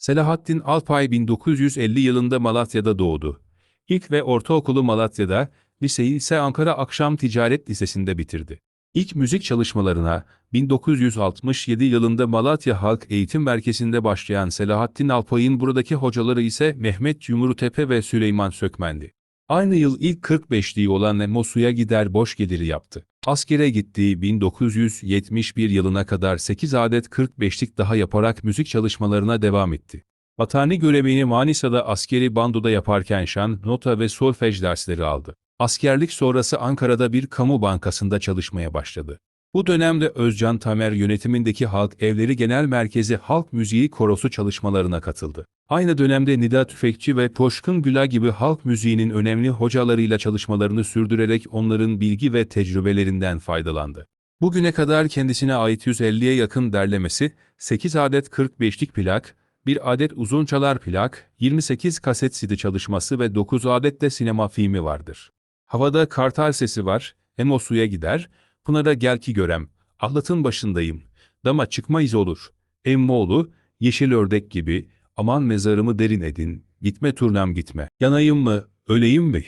Selahattin Alpay 1950 yılında Malatya'da doğdu. İlk ve ortaokulu Malatya'da, liseyi ise Ankara Akşam Ticaret Lisesi'nde bitirdi. İlk müzik çalışmalarına 1967 yılında Malatya Halk Eğitim Merkezi'nde başlayan Selahattin Alpay'ın buradaki hocaları ise Mehmet Yumrutepe ve Süleyman Sökmen'di. Aynı yıl ilk 45'liği olan Nemosu'ya gider boş geliri yaptı. Askere gittiği 1971 yılına kadar 8 adet 45'lik daha yaparak müzik çalışmalarına devam etti. Vatani görevini Manisa'da askeri bandoda yaparken şan, nota ve solfej dersleri aldı. Askerlik sonrası Ankara'da bir kamu bankasında çalışmaya başladı. Bu dönemde Özcan Tamer yönetimindeki Halk Evleri Genel Merkezi Halk Müziği Korosu çalışmalarına katıldı. Aynı dönemde Nida Tüfekçi ve Toşkun Güla gibi halk müziğinin önemli hocalarıyla çalışmalarını sürdürerek onların bilgi ve tecrübelerinden faydalandı. Bugüne kadar kendisine ait 150'ye yakın derlemesi, 8 adet 45'lik plak, 1 adet uzun çalar plak, 28 kaset CD çalışması ve 9 adet de sinema filmi vardır. Havada kartal sesi var, hem o suya gider, Pınar'a gel ki görem, ahlatın başındayım, dama çıkmayız olur, emmoğlu, yeşil ördek gibi, aman mezarımı derin edin, gitme turnam gitme, yanayım mı, öleyim mi?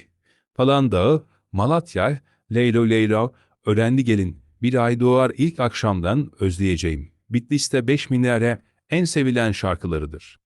Falan dağı, Malatya, Leylo Leylo, öğrendi gelin, bir ay doğar ilk akşamdan özleyeceğim. Bitlis'te beş minare, en sevilen şarkılarıdır.